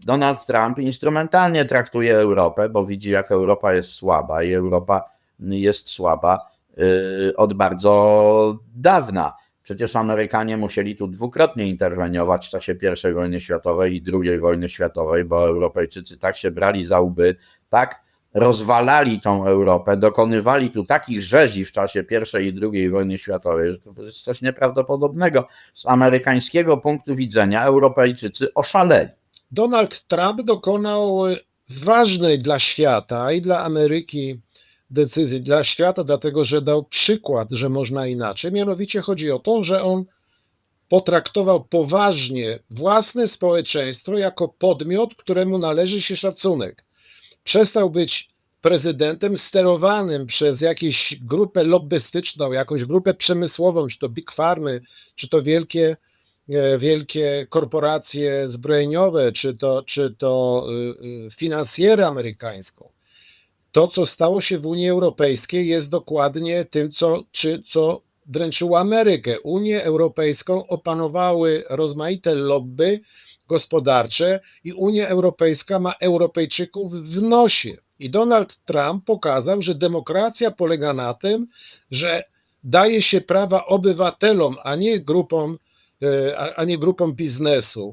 Donald Trump instrumentalnie traktuje Europę, bo widzi, jak Europa jest słaba i Europa jest słaba yy, od bardzo dawna. Przecież Amerykanie musieli tu dwukrotnie interweniować w czasie I wojny światowej i II wojny światowej, bo Europejczycy tak się brali za łby, tak rozwalali tą Europę, dokonywali tu takich rzezi w czasie I i II wojny światowej, że to jest coś nieprawdopodobnego. Z amerykańskiego punktu widzenia Europejczycy oszaleli. Donald Trump dokonał e, ważnej dla świata i dla Ameryki decyzji, dla świata, dlatego że dał przykład, że można inaczej. Mianowicie chodzi o to, że on potraktował poważnie własne społeczeństwo jako podmiot, któremu należy się szacunek. Przestał być prezydentem sterowanym przez jakąś grupę lobbystyczną, jakąś grupę przemysłową, czy to big farmy, czy to wielkie wielkie korporacje zbrojeniowe, czy to, czy to y, y, finansjerę amerykańską. To, co stało się w Unii Europejskiej, jest dokładnie tym, co, czy, co dręczyło Amerykę. Unię Europejską opanowały rozmaite lobby gospodarcze i Unia Europejska ma Europejczyków w nosie. I Donald Trump pokazał, że demokracja polega na tym, że daje się prawa obywatelom, a nie grupom, e, a- a nie grupom biznesu.